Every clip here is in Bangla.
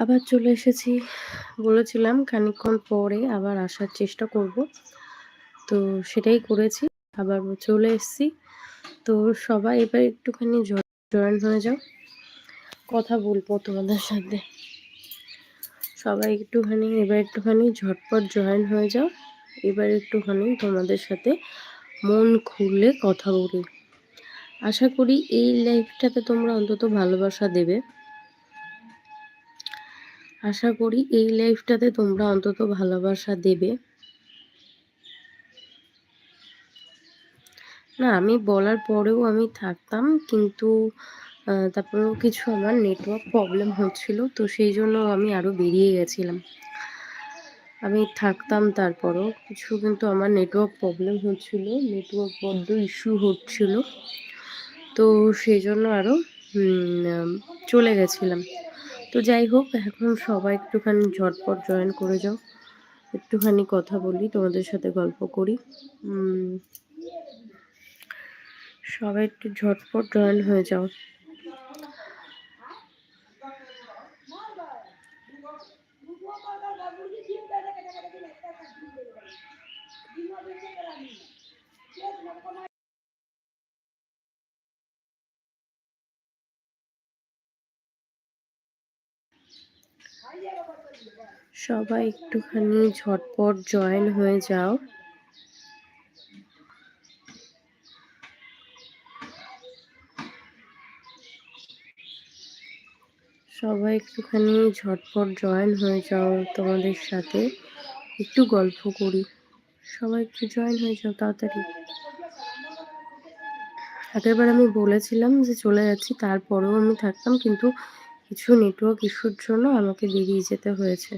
আবার চলে এসেছি। বলেছিলাম খানিকক্ষণ পরে আবার আসার চেষ্টা করব। তো সেটাই করেছি। আবার চলে এসেছি। তো সবাই এবার একটুখানি জয়েন হয়ে যাও। কথা বলব তোমাদের সাথে। সবাই একটুখানি, এবার একটুখানি ঝটপট জয়েন হয়ে যাও। এবার একটুখানি তোমাদের সাথে মন খুলে কথা বলি। আশা করি এই লাইফটাতে তোমরা অন্তত ভালোবাসা দেবে। আশা করি এই লাইফটাতে তোমরা অন্তত ভালোবাসা দেবে। না, আমি বলার পরেও আমি থাকতাম, কিন্তু তারপরেও কিছু আমার নেটওয়ার্ক প্রবলেম হচ্ছিল, তো সেই জন্য আমি আরও বেরিয়ে গেছিলাম। আমি থাকতাম তারপরও কিছু কিন্তু আমার নেটওয়ার্ক প্রবলেম হচ্ছিল নেটওয়ার্ক বড্ড ইস্যু হচ্ছিল, তো সেই জন্য আরও চলে গেছিলাম। তো যাই হোক, এখন সবাই একটুখানি ঝটপট জয়েন করে যাও। একটুখানি কথা বলি, তোমাদের সাথে গল্প করি। সবাই একটু ঝটপট জয়েন হয়ে যাও। সবাই একটুখানি ঝটপট জয়েন হয়ে যাও। সবাই একটুখানি ঝটপট জয়েন হয়ে যাও তোমাদের সাথে। একটু গল্প করি। সবাই একটু জয়েন হয়ে যাও তাড়াতাড়ি। আগেরবার আমি বলেছিলাম যে চলে যাচ্ছি, তারপরেও আমি থাকতাম, কিন্তু কিছু নেটওয়ার্ক ইস্যুর জন্য আমাকে বেরিয়ে যেতে হয়েছে।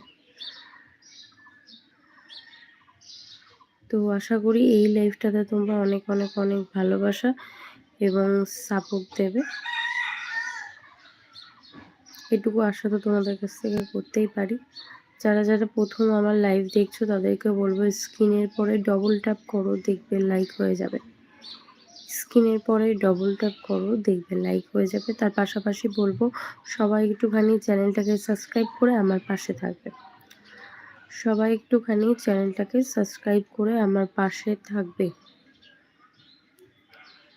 তো আশা করি এই লাইফটাতে তোমরা অনেক অনেক অনেক ভালোবাসা এবং সাপোর্ট দেবে। এটুকু আশা তো তোমাদের কাছ থেকে করতেই পারি। যারা যারা প্রথম আমার লাইভ দেখছ, তাদেরকে বলব স্ক্রিনের পরে ডবল ট্যাপ করো, দেখবে লাইক হয়ে যাবে। স্ক্রিনের পরে ডবল ট্যাপ করো, দেখবে লাইক হয়ে যাবে। তার পাশাপাশি বলব সবাই একটুখানি চ্যানেলটাকে সাবস্ক্রাইব করে আমার পাশে থাকবে। সবাই একটুখানি চ্যানেলটাকে সাবস্ক্রাইব করে আমার পাশে থাকবে।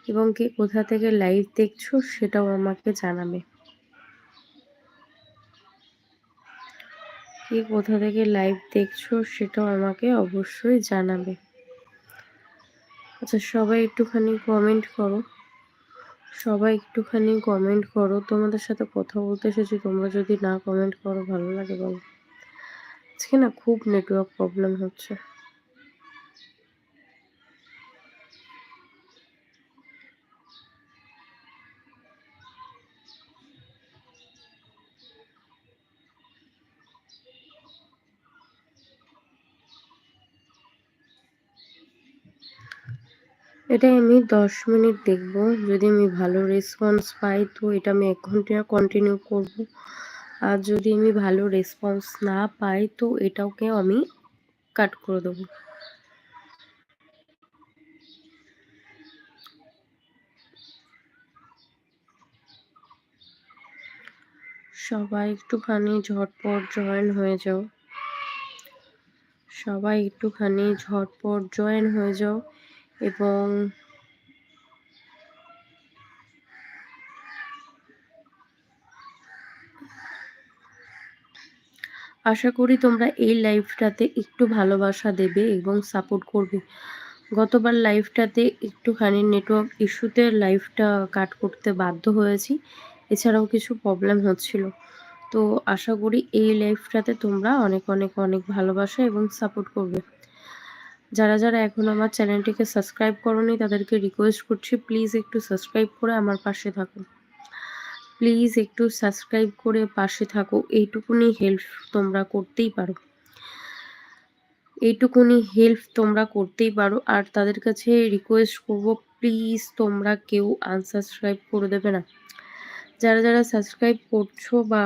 এবং কে কোথা থেকে লাইভ দেখছ সেটাও আমাকে জানাবে। কে কোথা থেকে লাইভ দেখছ সেটাও আমাকে অবশ্যই জানাবে। আচ্ছা সবাই একটুখানি কমেন্ট করো। সবাই একটুখানি কমেন্ট করো। তোমাদের সাথে কথা বলতে এসেছি, তোমরা যদি না কমেন্ট করো, ভালো লাগে বলো। আজকে না খুব নেটওয়ার্ক প্রবলেম হচ্ছে। এটা আমি দশ মিনিট দেখব। যদি আমি ভালো রেসপন্স পাই, তো এটা আমি এক ঘণ্টা কন্টিনিউ করব। আর যদি আমি ভালো রেসপন্স না পাই, তো এটাকে আমি কাট করে দেবো। সবাই একটুখানি ঝটপট জয়েন হয়ে যাও। সবাই একটুখানি ঝটপট জয়েন হয়ে যাও এবং আশা করি তোমরা এই লাইফটাতে একটু ভালোবাসা দেবে এবং সাপোর্ট করবে। গতবার লাইফটাতে একটুখানি নেটওয়ার্ক ইস্যুতে লাইফটা কাট করতে বাধ্য হয়েছি, এছাড়াও কিছু প্রবলেম হচ্ছিল। তো আশা করি এই লাইফটাতে তোমরা অনেক অনেক অনেক ভালোবাসা এবং সাপোর্ট করবে। যারা যারা এখন আমার চ্যানেলটিকে সাবস্ক্রাইব করনি, তাদেরকে রিকোয়েস্ট করছি প্লিজ একটু সাবস্ক্রাইব করে আমার পাশে থাকো। প্লিজ একটু সাবস্ক্রাইব করে পাশে থাকো। এইটুকুনি হেল্প তোমরা করতেই পারো। এইটুকুনি হেল্প তোমরা করতেই পারো। আর তাদের কাছে রিকোয়েস্ট করব প্লিজ তোমরা কেউ আনসাবস্ক্রাইব করে দেবে না। যারা যারা সাবস্ক্রাইব করছ বা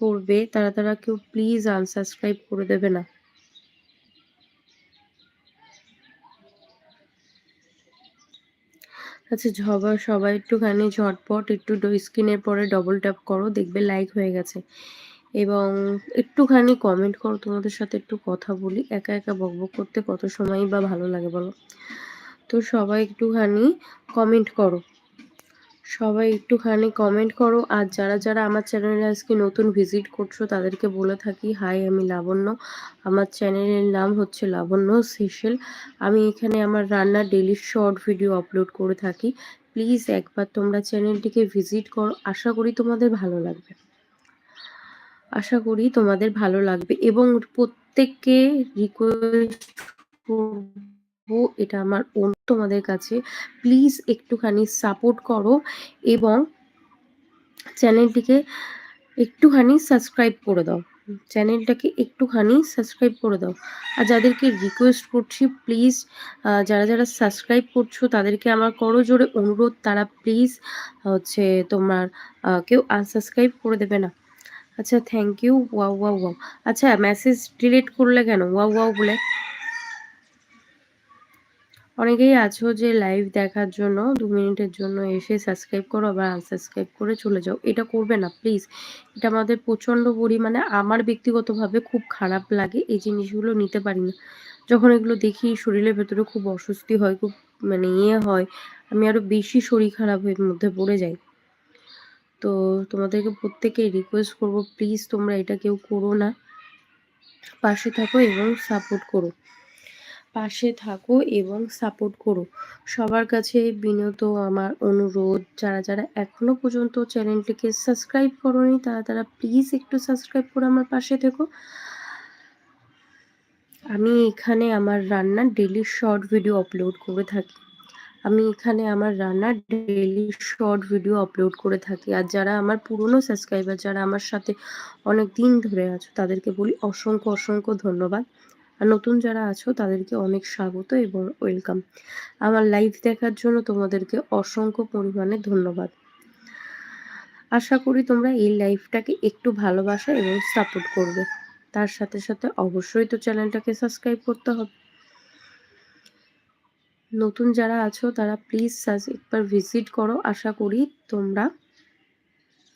করবে, তারা তারা কেউ প্লিজ আনসাবস্ক্রাইব করে দেবে না। আচ্ছা ঝবা সবাই একটুখানি ঝটপট, একটু স্ক্রিনের পরে ডবল ট্যাপ করো, দেখবে লাইক হয়ে গেছে। এবং একটুখানি কমেন্ট করো, তোমাদের সাথে একটু কথা বলি। একা একা বকবক করতে কত সময় বা ভালো লাগে বলো? তো সবাই একটুখানি কমেন্ট করো। সবাই একটুখানি কমেন্ট করো। আর যারা যারা আমার চ্যানেলে আজকে নতুন ভিজিট করছ, তাদেরকে বলে থাকি হাই আমি লাবণ্য। আমার চ্যানেলের নাম হচ্ছে লাবণ্য সেশেল আমি এখানে আমার রান্নার ডেলি শর্ট ভিডিও আপলোড করে থাকি। প্লিজ একবার তোমরা চ্যানেলটিকে ভিজিট করো। আশা করি তোমাদের ভালো লাগবে। আশা করি তোমাদের ভালো লাগবে। এবং প্রত্যেককে রিকোয়েস্ট এটা আমার তোমাদের কাছে। প্লিজ একটুখানি সাপোর্ট করো এবং চ্যানেলটিকে একটুখানি সাবস্ক্রাইব করে দাও। চ্যানেলটাকে একটুখানি সাবস্ক্রাইব করে দাও। আর যাদেরকে রিকোয়েস্ট করছি প্লিজ যারা যারা সাবস্ক্রাইব করছ, তাদেরকে আমার করো জোরে অনুরোধ, তারা প্লিজ হচ্ছে তোমার কেউ আনসাবস্ক্রাইব করে দেবে না। আচ্ছা thank you wow wow wow আচ্ছা মেসেজ ডিলিট করলে কেন? ওয়াও ওয়াও বলে। অনেকেই আছো যে লাইভ দেখার জন্য, দু মিনিটের জন্য এসে সাবস্ক্রাইব করো আবার আনসাবস্ক্রাইব করে চলে যাও। এটা করবে না প্লিজ এটা আমাদের প্রচণ্ড পরিমাণে আমার ব্যক্তিগতভাবে খুব খারাপ লাগে এই জিনিসগুলো নিতে পারি না। যখন এগুলো দেখি শরীরের ভেতরে খুব অস্বস্তি হয়, খুব মানে ইয়ে হয়, আমি আরও বেশি শরীর খারাপ হয়ে মধ্যে পড়ে যাই। তো তোমাদেরকে প্রত্যেকে রিকোয়েস্ট করব প্লিজ তোমরা এটা কেউ করো না। পাশে থাকো এবং সাপোর্ট করো। পাশে থাকো এবং সাপোর্ট করো। সবার কাছে বিনত আমার অনুরোধ, যারা যারা এখনও পর্যন্ত চ্যানেলটিকে সাবস্ক্রাইব করোনি, তারা তারা প্লিজ একটু সাবস্ক্রাইব করে আমার পাশে থেকো। আমি এখানে আমার রান্নার ডেলি শর্ট ভিডিও আপলোড করে থাকি। আমি এখানে আমার রান্নার ডেলি শর্ট ভিডিও আপলোড করে থাকি। আর যারা আমার পুরনো সাবস্ক্রাইবার যারা আমার সাথে অনেক দিন ধরে আছো, তাদেরকে বলি অসংখ্য অসংখ্য ধন্যবাদ। আর নতুন যারা আছো, তাদেরকে অনেক স্বাগত এবং ওয়েলকাম আমার লাইভ দেখার জন্য তোমাদেরকে অসংখ্য পরিমাণে ধন্যবাদ। আশা করি তোমরা এই লাইভটাকে একটু ভালোবাসা এবং সাপোর্ট করবে। তার সাথে সাথে অবশ্যই তো চ্যানেলটাকে সাবস্ক্রাইব করতে হবে। নতুন যারা আছো, তারা প্লিজ একবার ভিজিট করো। আশা করি তোমরা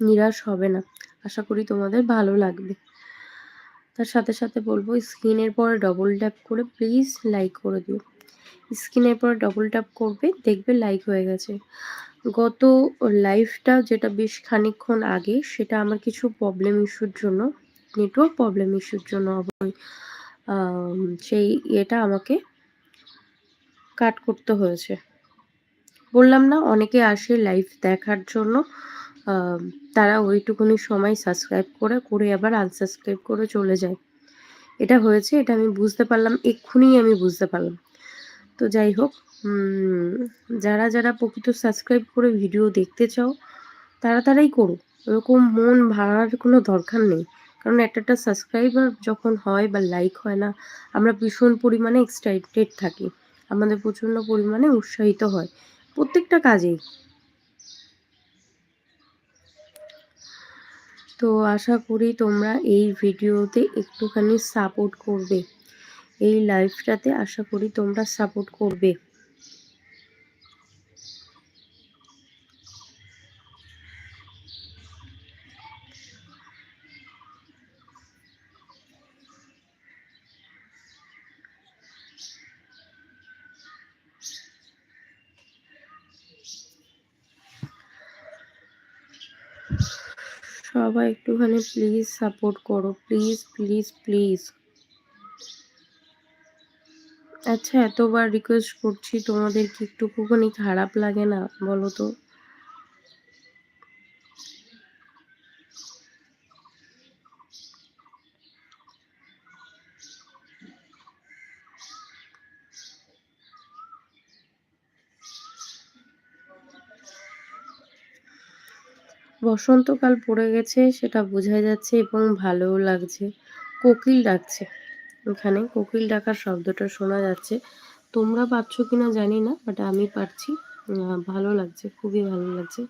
নিরাশ হবে না। আশা করি তোমাদের ভালো লাগবে। তার সাথে সাথে বলব স্ক্রিনের পরে ডবল ট্যাপ করে প্লিজ লাইক করে দিও। স্ক্রিনের পরে ডবল ট্যাপ করবে, দেখবে লাইক হয়ে গেছে। গত লাইফটা যেটা বেশ খানিকক্ষণ আগে, সেটা আমার কিছু প্রবলেম ইস্যুর জন্য নেটওয়ার্ক প্রবলেম ইস্যুর জন্য অবশ্যই সেই এটা আমাকে কাট করতে হয়েছে। বললাম না, অনেকে আসে লাইভ দেখার জন্য। তারা ওইটুকুনি সময় সাবস্ক্রাইব করে করে আবার আনসাবস্ক্রাইব করে চলে যায়। এটা হয়েছে, এটা আমি বুঝতে পারলাম, এক্ষুনি আমি বুঝতে পারলাম। তো যাই হোক যারা যারা প্রকৃত সাবস্ক্রাইব করে ভিডিও দেখতে চাও, তারা তারাই করো এরকম মন ভাঙার কোনো দরকার নেই। কারণ একটা একটা সাবস্ক্রাইবার যখন হয় বা লাইক হয় না, আমরা ভীষণ পরিমাণে এক্সাইটেড থাকি। আমাদের প্রচণ্ড পরিমাণে উৎসাহিত হয়। প্রত্যেকটা কাজেই। তো আশা করি তোমরা এই ভিডিওতে একটুখানি সাপোর্ট করবে। এই লাইফটাতে আশা করি তোমরা সাপোর্ট করবে। সবাই একটুখানি প্লিজ সাপোর্ট করো। প্লিজ প্লিজ প্লিজ আচ্ছা এতবার রিকোয়েস্ট করছি, তোমাদের কি একটুকুখানি খারাপ লাগে না বলো তো? বসন্তকাল পড়ে গেছে, সেটা বোঝা যাচ্ছে এবং ভালোও লাগছে। কোকিল ডাকছে। এখানে কোকিল ডাকার শব্দটা শোনা যাচ্ছে। তোমরা পাচ্ছ কিনা জানি না বাট আমি পাচ্ছি ভালো লাগছে, খুবই ভালো লাগছে।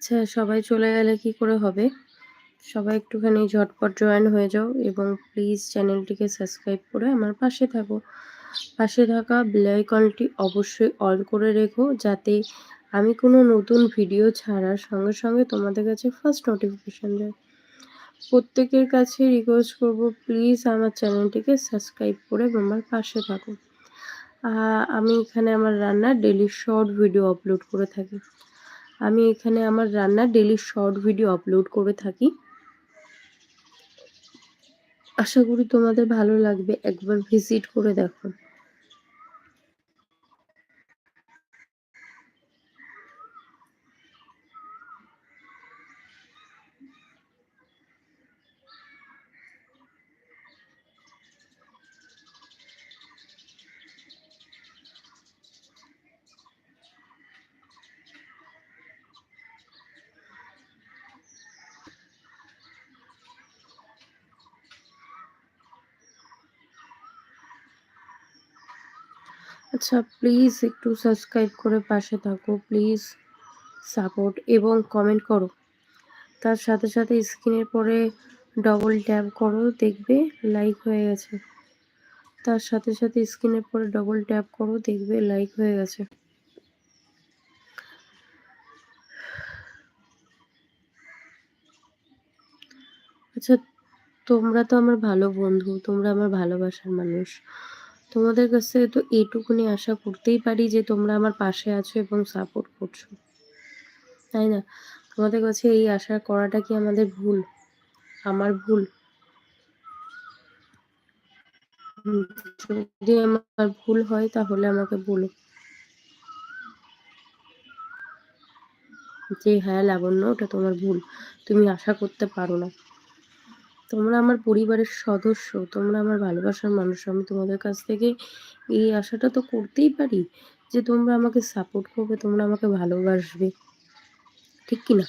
আচ্ছা সবাই চলে গেলে কি করে হবে? সবাই একটুখানি ঝটপট জয়েন হয়ে যাও এবং প্লিজ চ্যানেলটিকে সাবস্ক্রাইব করে আমার পাশে থাকো। পাশে থাকা বেল আইকনটি অবশ্যই অল করে রেখো যাতে আমি কোনো নতুন ভিডিও ছাড়ার সঙ্গে সঙ্গে তোমাদের কাছে ফার্স্ট নোটিফিকেশান যায়। প্রত্যেকের কাছে রিকোয়েস্ট করব প্লিজ আমার চ্যানেলটিকে সাবস্ক্রাইব করে আমার পাশে থাকো। আমি এখানে আমার রান্নার ডেলি শর্ট ভিডিও আপলোড করে থাকি। আমি এখানে আমার রান্নার ডেলি শর্ট ভিডিও আপলোড করে থাকি। আশা করি তোমাদের ভালো লাগবে। একবার ভিজিট করে দেখো। আচ্ছা প্লিজ একটু সাবস্ক্রাইব করে পাশে থাকো প্লিজ সাপোর্ট এবং কমেন্ট করো। তার সাথে সাথে স্ক্রিনের পরে ডবল ট্যাপ করো, দেখবে লাইক হয়ে গেছে। তার সাথে সাথে স্ক্রিনের পরে ডবল ট্যাপ করো, দেখবে লাইক হয়ে গেছে। আচ্ছা তোমরা তো আমার ভালো বন্ধু, তোমরা আমার ভালোবাসার মানুষ। তোমাদের কাছ তো এইটুকুনি আশা করতেই পারি যে তোমরা আমার পাশে আছো এবং সাপোর্ট করছ। তাই না? তোমাদের কাছে এই আশা করাটা কি আমাদের ভুল? আমার ভুল? যদি আমার ভুল হয় তাহলে আমাকে বলো। যে হ্যাঁ লাবণ্য, ওটা তোমার ভুল। তুমি আশা করতে পারো না। তোমরা আমার পরিবারের সদস্য, তোমরা আমার ভালোবাসার মানুষ, আমি তোমাদের কাছ থেকে এই আশাটা তো করতেই পারি যে তোমরা আমাকে সাপোর্ট করবে, তোমরা আমাকে ভালোবাসবে। ঠিক কি না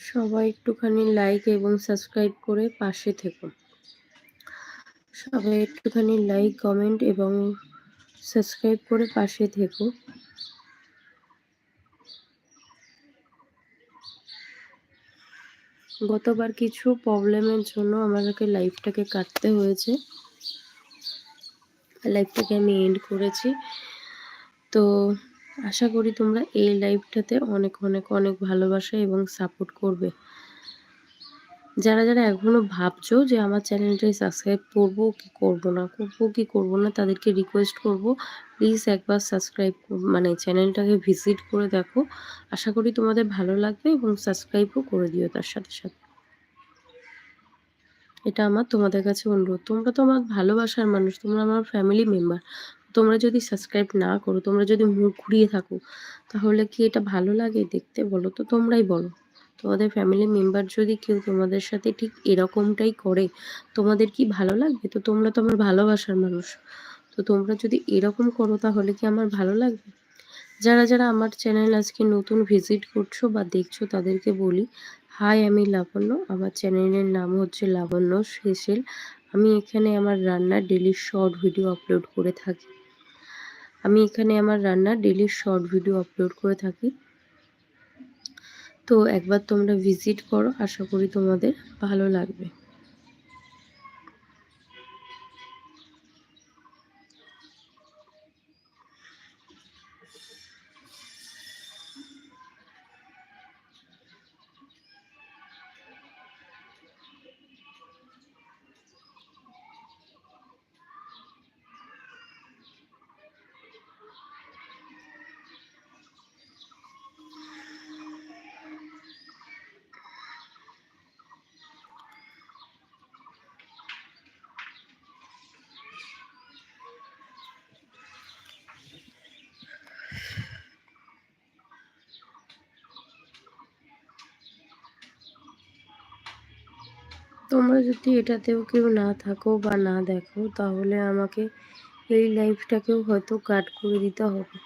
সবাই একটুখানি লাইক এবং সাবস্ক্রাইব করে পাশে থেকো। সবাই একটুখানি লাইক কমেন্ট এবং সাবস্ক্রাইব করে পাশে থেকো। গতবার কিছু প্রবলেমের জন্য আমাদেরকে লাইফটাকে কাটতে হয়েছে। লাইফটাকে আমি এন্ড করেছি। তো আশা করি তোমরা এই লাইফটাতে অনেক অনেক অনেক ভালোবাসা এবং সাপোর্ট করবে। যারা যারা এখনও ভাবছ যে আমার চ্যানেলটাই সাবস্ক্রাইব করব কি করব না, করব কি করব না, তাদেরকে রিকোয়েস্ট করব প্লিজ একবার সাবস্ক্রাইব মানে চ্যানেলটাকে ভিজিট করে দেখো। আশা করি তোমাদের ভালো লাগবে এবং সাবস্ক্রাইবও করে দিও তার সাথে সাথে। এটা আমার তোমাদের কাছে অনুরোধ। তোমরা তো আমার ভালোবাসার মানুষ, তোমরা আমার ফ্যামিলি মেম্বার তোমরা যদি সাবস্ক্রাইব না করো, তোমরা যদি মুখ ঘুরিয়ে থাকো, তাহলে কি এটা ভালো লাগে দেখতে? বলো তো তোমরাই বলো। তোমাদের ফ্যামিলি মেম্বার যদি কেউ তোমাদের সাথে ঠিক এরকমটাই করে, তোমাদের কি ভালো লাগবে? তো তোমরা তো আমার ভালোবাসার মানুষ। তো তোমরা যদি এরকম করো, তাহলে কি আমার ভালো লাগবে? যারা যারা আমার চ্যানেল আজকে নতুন ভিজিট করছ বা দেখছ, তাদেরকে বলি হাই আমি লাবণ্য। আমার চ্যানেলের নাম হচ্ছে লাবণ্য স্পেশাল আমি এখানে আমার রান্নার ডেলি শর্ট ভিডিও আপলোড করে থাকি। আমি এখানে আমার রান্নার ডেলি শর্ট ভিডিও আপলোড করে থাকি। তো একবার তোমরা ভিজিট করো, আশা করি তোমাদের ভালো লাগবে। তোমরা যদি এটাতেও কেউ না থাকো বা না দেখো, তাহলে আমাকে এই লাইফটাকেও হয়তো কাট করে দিতে হবে।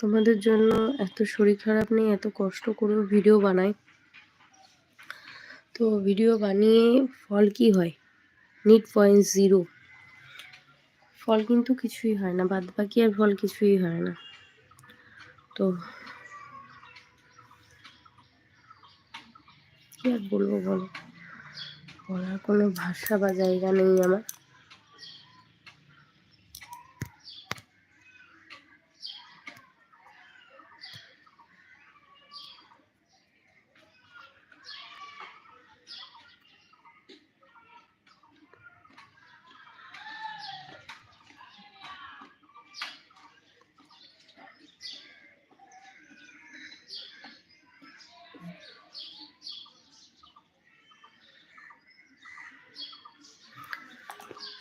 তোমাদের জন্য এত শরীর খারাপ নেই এত কষ্ট করেও ভিডিও বানাই। তো ভিডিও বানিয়ে ফল কি হয়? নিট পয়েন্ট জিরো ফল কিন্তু কিছুই হয় না বাদ বাকি আর ফল কিছুই হয় না। তো কি আর বলব বলো? বলার কোনো ভাষা বা জায়গা নেই আমার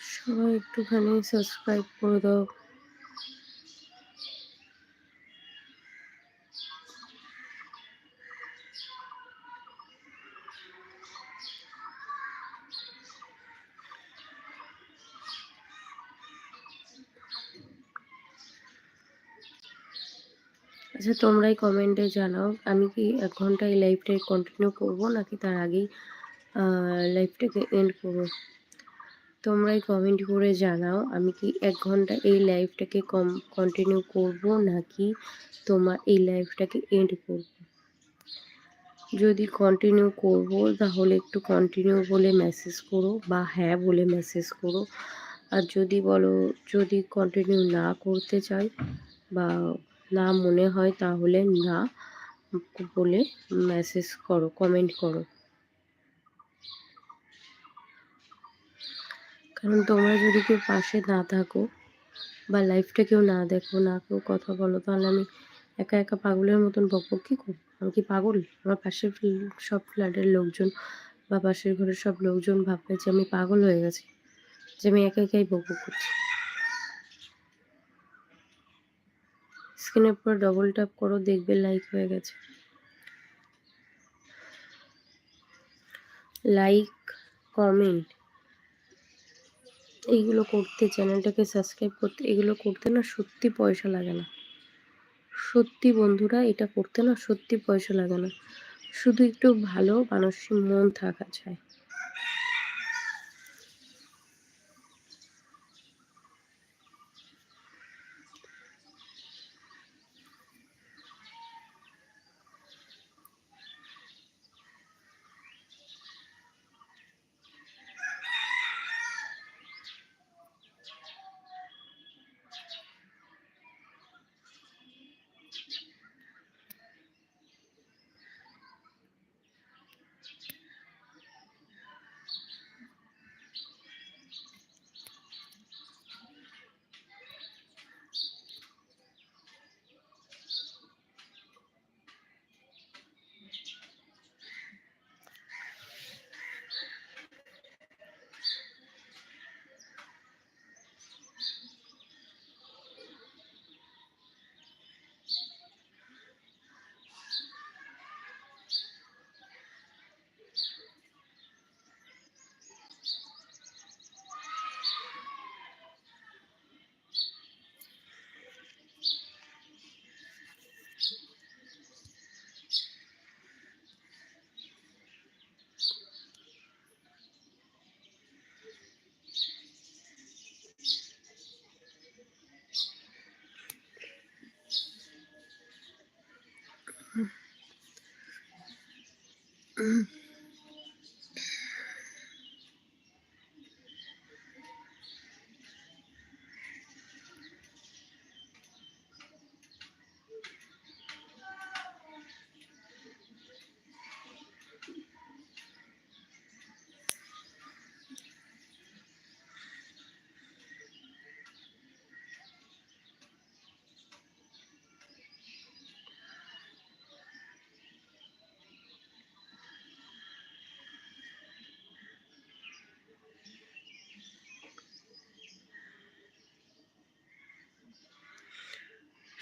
সবাই একটুখানি সাবস্ক্রাইব করে দাও। আচ্ছা তোমরাই কমেন্টে জানাও, আমি কি এক ঘণ্টা এই লাইভটাই কন্টিনিউ করব নাকি তার আগেই লাইভটাকে এন্ড করব? তোমরাই কমেন্ট করে জানাও, আমি কি এক ঘণ্টা এই লাইভটাকে কম কন্টিনিউ করব নাকি তোমার এই লাইভটাকে এন্ড করব? যদি কন্টিনিউ করব, তাহলে একটু কন্টিনিউ বলে মেসেজ করো বা হ্যাঁ বলে মেসেজ করো। আর যদি বলো, যদি কন্টিনিউ না করতে চাই বা না মনে হয়, তাহলে না বলে মেসেজ করো কমেন্ট করো। কারণ তোমরা যদি কেউ পাশে না থাকো বা লাইফটা কেউ না দেখো, না কেউ কথা বলো, তাহলে আমি একা একা পাগলের মতন বকবক কী করব? আমি কি পাগল? আমার পাশের সব ফ্ল্যাটের লোকজন বা পাশের ঘরের সব লোকজন ভাববে যে আমি পাগল হয়ে গেছি, যে আমি একা একাই বকবক করছি। স্ক্রিনের পর ডবল ট্যাপ করো, দেখবে লাইক হয়ে গেছে। লাইক কমেন্ট এইগুলো করতে, চ্যানেলটাকে সাবস্ক্রাইব করতে, এগুলো করতে না সত্যি পয়সা লাগে না। সত্যি বন্ধুরা, এটা করতে না সত্যি পয়সা লাগে না। শুধু একটু ভালো মানসিক মন থাকা চাই। mm-hmm.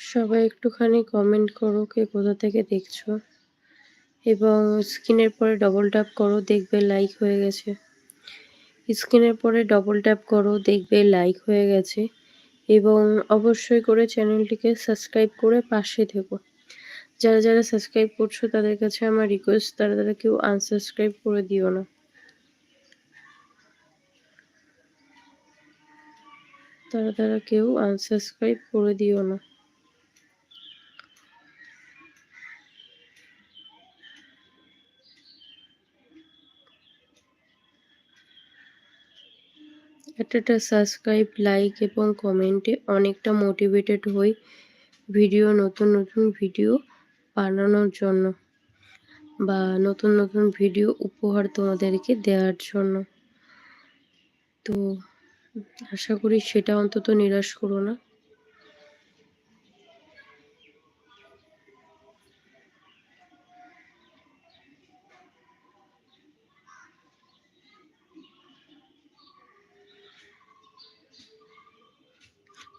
সবাই একটুখানি কমেন্ট করো কে কোথা থেকে দেখছ। এবং স্ক্রিনের পরে ডবল ট্যাপ করো, দেখবে লাইক হয়ে গেছে। স্ক্রিনের পরে ডবল ট্যাপ করো, দেখবে লাইক হয়ে গেছে। এবং অবশ্যই করে চ্যানেলটিকে সাবস্ক্রাইব করে পাশে থেকো। যারা যারা সাবস্ক্রাইব করছ, তাদের কাছে আমার রিকোয়েস্ট তারা তারা কেউ আনসাবস্ক্রাইব করে দিও না। তারা তারা কেউ আনসাবস্ক্রাইব করে দিও না। একটা সাবস্ক্রাইব লাইক এবং কমেন্টে অনেকটা মোটিভেটেড হই ভিডিও নতুন নতুন ভিডিও বানানোর জন্য বা নতুন নতুন ভিডিও উপহার তোমাদেরকে দেওয়ার জন্য। তো আশা করি সেটা অন্তত নিরাশ করো না।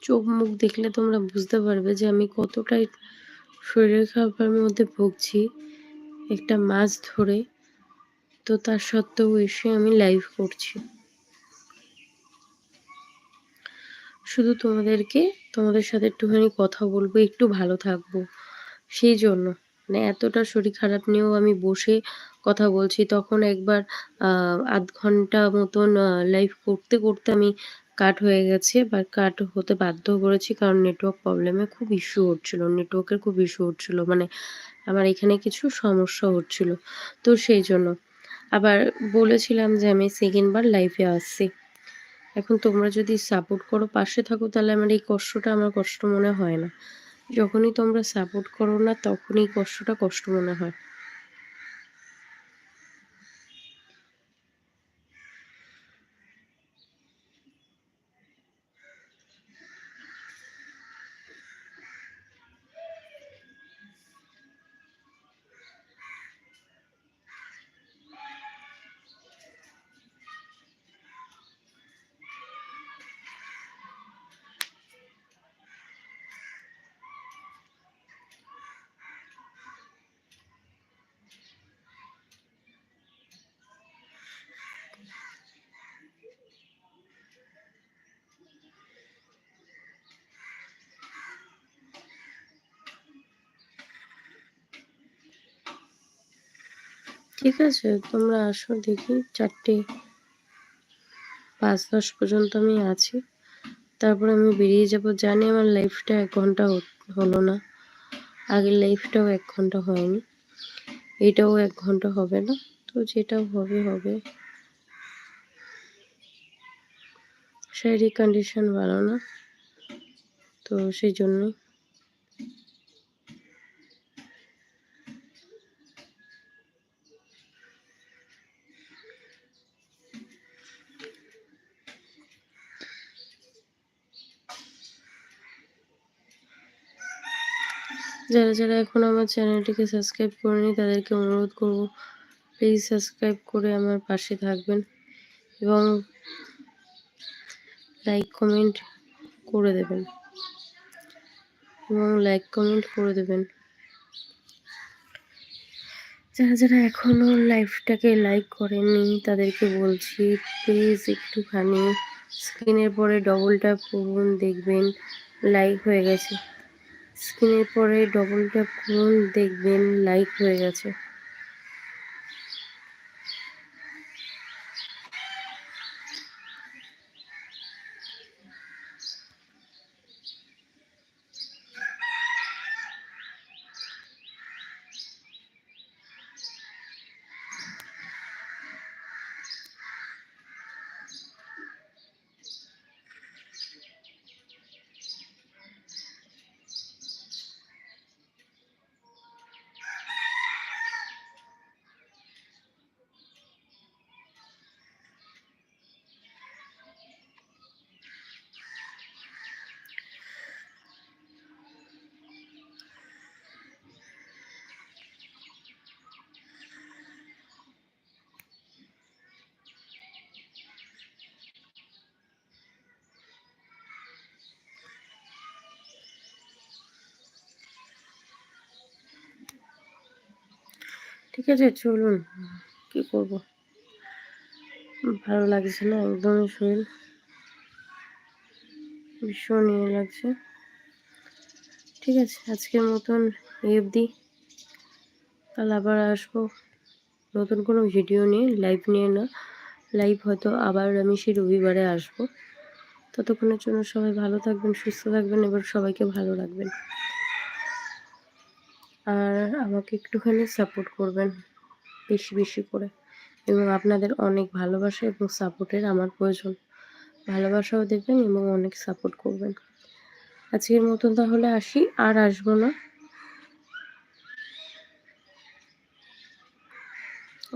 চোখ মুখ দেখলে তোমরা বুঝতে পারবে যে আমি কতটাই শরীরের খারাপের মধ্যে ভুগছি। একটা মাছ ধরে তো তার সত্ত্বেও এসে আমি লাইভ করছি। শুধু তোমাদেরকে, তোমাদের সাথে একটুখানি কথা বলব, একটু ভালো থাকব। সেই জন্য মানে এতটা শরীর খারাপ নিয়েও আমি বসে কথা বলছি, তখন একবার আধ ঘণ্টা মতন লাইভ করতে করতে আমি কাট হয়ে গেছে বা কাট হতে বাধ্য করেছি কারণ নেটওয়ার্ক প্রবলেমে খুব ইস্যু হচ্ছিল নেটওয়ার্কের খুব ইস্যু হচ্ছিল মানে আমার এখানে কিছু সমস্যা হচ্ছিল, তো সেই জন্য। আবার বলেছিলাম যে আমি সেকেন্ডবার লাইফে আসছি। এখন তোমরা যদি সাপোর্ট করো, পাশে থাকো, তাহলে আমার এই কষ্টটা আমার কষ্ট মনে হয় না। যখনই তোমরা সাপোর্ট করো না, তখনই কষ্টটা কষ্ট মনে হয়। ঠিক আছে? তোমরা আসো, দেখি। চারটে পাঁচ দশ পর্যন্ত আমি আছি। তারপর আমি বেরিয়ে যাব। জানি আমার লাইফটা এক ঘণ্টা হলো না। আগের লাইফটাও এক ঘণ্টা হয়নি। এটাও এক ঘণ্টা হবে না। তো যেটা হবে হবে। শারীরিক কন্ডিশন ভালো না। তো সেই জন্যই। যারা যারা এখন আমার চ্যানেলটিকে সাবস্ক্রাইব করেনি, তাদেরকে অনুরোধ করব প্লিজ সাবস্ক্রাইব করে আমার পাশে থাকবেন এবং লাইক কমেন্ট করে দেবেন। এবং লাইক কমেন্ট করে দেবেন। যারা যারা এখনও লাইফটাকে লাইক করেননি, তাদেরকে বলছি প্লিজ একটুখানি স্ক্রিনের পরে ডবল ট্যাপ করুন, দেখবেন লাইক হয়ে গেছে। স্ক্রিনের পরে ডবল ট্যাপ করুন দেখবেন লাইক হয়ে গেছে। ঠিক আছে, চলুন। কি করব? ভালো লাগছে না, একদমই শরীর ভীষণ ইয়ে লাগছে। ঠিক আছে, আজকের মতন অবধি। কাল আবার আসব। নতুন কোনো ভিডিও নিয়ে লাইভ নিয়ে না। লাইভ হয়তো আবার আমি সেই রবিবারে আসব। ততক্ষণের জন্য সবাই ভালো থাকবেন, সুস্থ থাকবেন এবার সবাইকে ভালো রাখবেন। আর আমাকে একটুখানি সাপোর্ট করবেন, বেশি বেশি করে। এবং আপনাদের অনেক ভালোবাসা এবং সাপোর্টের আমার প্রয়োজন। ভালোবাসাও দেখবেন এবং অনেক সাপোর্ট করবেন। আজকের মতন তাহলে আসি, আর আসব না।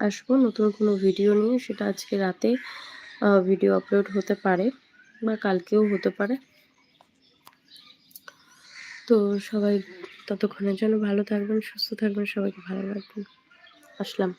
আসব নতুন কোনো ভিডিও নিয়ে, সেটা আজকে রাতে ভিডিও আপলোড হতে পারে বা কালকেও হতে পারে। তো সবাই ততক্ষণের জন্য ভালো থাকবেন সুস্থ থাকবেন সবাইকে ভালো রাখবেন। আসলাম।